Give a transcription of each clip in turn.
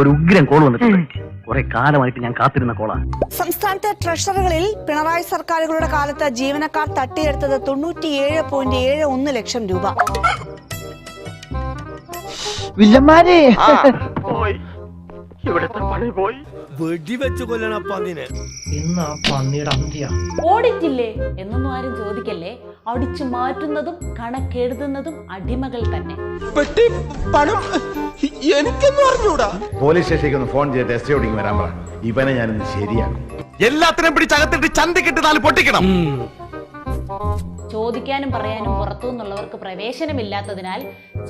ഒരു ഉഗ്രം കോൾ വന്നിട്ടുണ്ട്. കുറെ കാലമായിട്ട് ഞാൻ കാത്തിരുന്ന കോളാ സംസ്ഥാനത്തെ ട്രഷറികളിൽ പിണറായി സർക്കാരുകളുടെ കാലത്ത് ജീവനക്കാർ തട്ടിയെടുത്തത് തൊണ്ണൂറ്റിയേഴ് പോയിന്റ് ഏഴ് ഒന്ന് ലക്ഷം രൂപ. വില്ലന്മാരെ. ഇവിടുത്തെ പണി പോയി. വെടിവെച്ച് കൊല്ലണം പന്നിനെ. ഇന്ന് ആ പന്നിയുടെ അന്ത്യ. ഓഡിറ്റ് ഇല്ലേ എന്നൊന്നും ആരും ചോദിക്കല്ലേ? അടിച്ചു മാറ്റുന്നതും കണക്കെഴുതുന്നതും അടിമകൾ തന്നെ. പെട്ടി പണം. എനിക്കൊന്നും അറിഞ്ഞൂടാ. പോലീസ് സ്റ്റേഷനിലേക്ക് ഒന്ന് ഫോൺ ചെയ്ത് എസ് ഓടിങ് വരാൻ പറ. ഇവനെ ഞാനിന്ന് ശരിയാക്കും. എല്ലാത്തിനും പിടിച്ചകത്തിട്ട് ചന്തിക്കിട്ട് നാല് പൊട്ടിക്കണം. ചോദിക്കാനും പറയാനും പുറത്തുനിന്നുള്ളവർക്ക് പ്രവേശനമില്ലാത്തതിനാൽ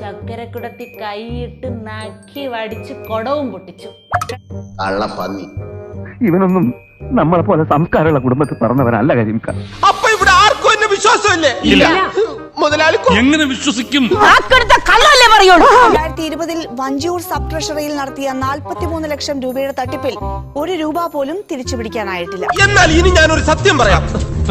ചക്കരക്കുടത്തി കൈയിട്ട് നക്കി വടിച്ച് കൊടവും പൊട്ടിച്ചു. കള്ളപ്പന്നി. ഇവനൊന്നും നമ്മളെ പോലെ സംസ്കാരമുള്ള കുടുംബത്തിൽ പറഞ്ഞവനല്ല കരിമിക്ക. അപ്പൊ ഇവിടെ ആർക്കും എന്നെ വിശ്വാസമല്ലേ? ഇല്ല. മുതലാളി എങ്ങനെ വിശ്വസിക്കും? രണ്ടായിരത്തി ഇരുപതിൽ വഞ്ചിയൂർ സബ് ട്രഷറിയിൽ നടത്തിയ നാൽപ്പത്തിമൂന്ന് ലക്ഷം രൂപയുടെ തട്ടിപ്പിൽ ഒരു രൂപ പോലും തിരിച്ചു പിടിക്കാനായിട്ടില്ല എന്നാൽ ഇനി ഞാനൊരു സത്യം പറയാം.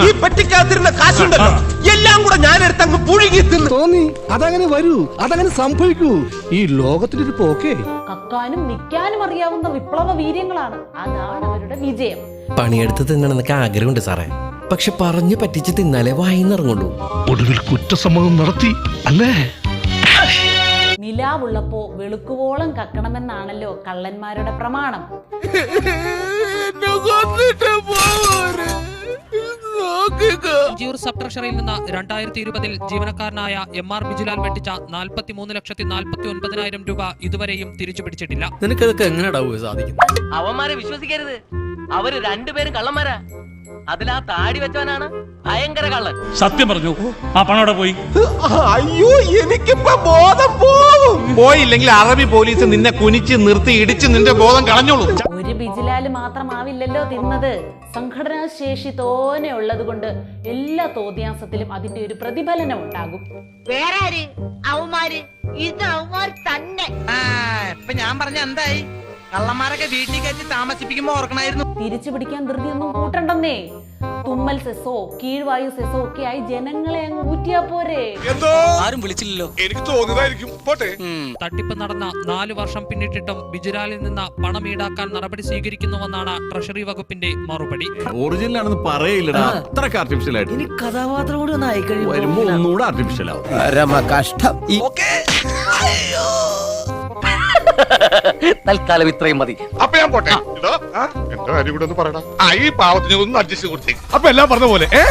ഈ പെട്ടിക്കകത്തിരുന്ന കാശുണ്ടല്ലോ. എല്ലാം കൂടെ ഞാൻ എടുത്ത് അങ്ങ് പുഴുകി തിന്ന്. അതങ്ങനെ വരൂ. അതങ്ങനെ സംഭവിക്കൂ. ഈ ലോകത്തിലൊരു പോക്കേ. കക്കാനും നിൽക്കാനും അറിയാവുന്ന വിപ്ലവ വീര്യങ്ങളാണ്. അതാണ് അവരുടെ വിജയം. പണിയെടുത്ത് തിന്നണമെന്നൊക്കെ ആഗ്രഹമുണ്ട് സാറേ. പക്ഷെ പറഞ്ഞു പറ്റിച്ച് തിന്നാലേ വായിന്നിറങ്ങുള്ളൂ. ഒടുവിൽ കുറ്റസമ്മതം നടത്തി അല്ലേ? നിലാവുള്ളപ്പോ വെളുക്കുവോളം കക്കണമെന്നാണല്ലോ കള്ളന്മാരുടെ പ്രമാണം. ജിയൂർ സബ് ട്രഷറിയിൽ നിന്ന് രണ്ടായിരത്തി ഇരുപതിൽ ജീവനക്കാരനായ എം ആർ ബിജുലാൽ വെട്ടിച്ച നാൽപ്പത്തി മൂന്ന് ലക്ഷത്തി നാൽപ്പത്തി ഒൻപതിനായിരം രൂപ ഇതുവരെയും തിരിച്ചു പിടിച്ചിട്ടില്ല. നിനക്കതൊക്കെ എങ്ങനെ സാധിക്കും അവന്മാരെ വിശ്വസിക്കരുത്. അവർ രണ്ടുപേരും കള്ളന്മാരാ. അതിലാ താടി വെച്ചവനാണ് ഭയങ്കര കള്ളൻ. സത്യം പറഞ്ഞു. ആ പണം അവിടെ പോയി? അയ്യോ എനിക്കിപ്പോ ബോധം പോവും. പോയില്ലെങ്കിൽ അറബി പോലീസ് നിന്നെ കുനിച്ച് നിർത്തി ഇടിച്ച് നിന്റെ ബോധം കളഞ്ഞോളൂ. ഒരു ബിജിലാൽ മാത്രമാവില്ലല്ലോ തിന്നത്. സംഘടനാ ശേഷി തോനെ ഉള്ളത് കൊണ്ട് എല്ലാ തോദ്യാസത്തിലും അതിന്റെ ഒരു പ്രതിഫലനം ഉണ്ടാകും. വേറെ ആര്? അവന്മാര്? ഇത് അവന്മാർ തന്നെ. ഇപ്പൊ ഞാൻ പറഞ്ഞ എന്തായി? കള്ളന്മാരൊക്കെ വീട്ടിൽ കയറ്റി താമസിപ്പിക്കുമ്പോ ഓർക്കണായിരുന്നു. തിരിച്ചു പിടിക്കാൻ ധൃതിയൊന്നും കൂട്ടണ്ടെന്നേ. തുമ്മൽ സെസോ കീഴ്വായു സെസോ ഒക്കെ ആയി ജനങ്ങളെ അങ്ങ് ഊറ്റിയാ പോരെ. ആരും വിളിച്ചില്ലല്ലോ. എനിക്ക് തോന്നിയതായിരിക്കും. പോട്ടെ. തട്ടിപ്പ് നടന്ന നാല് വർഷം പിന്നിട്ടിട്ടും ബിജുരാലിൽ നിന്ന് പണം ഈടാക്കാൻ നടപടി സ്വീകരിക്കുന്നുവെന്നാണ് ട്രഷറി വകുപ്പിന്റെ മറുപടി. ഒറിജിനൽ ആണെന്ന് പറയില്ലടാ അത്രയ്ക്ക് ആർട്ടിഫിഷ്യൽ ആയിട്ട്. ഇനി കഥാപാത്രം കൂടി ഒന്ന് ആയിക്കഴിഞ്ഞു വരുമ്പോ ഒന്നുകൂടെ ആർട്ടിഫിഷ്യൽ ആവും. കഷ്ടം ഈ തൽക്കാലം ഇത്രയും മതി. അപ്പൊ ഞാൻ പോട്ടെ. എന്റെ കാര്യം കൂടെ ഒന്ന് പറയടാ. ആ ഈ പാവത്തിന് ഒന്ന് അഡ്ജസ്റ്റ് കൊടുത്തേ അപ്പൊ എല്ലാം പറഞ്ഞ പോലെ ഏ?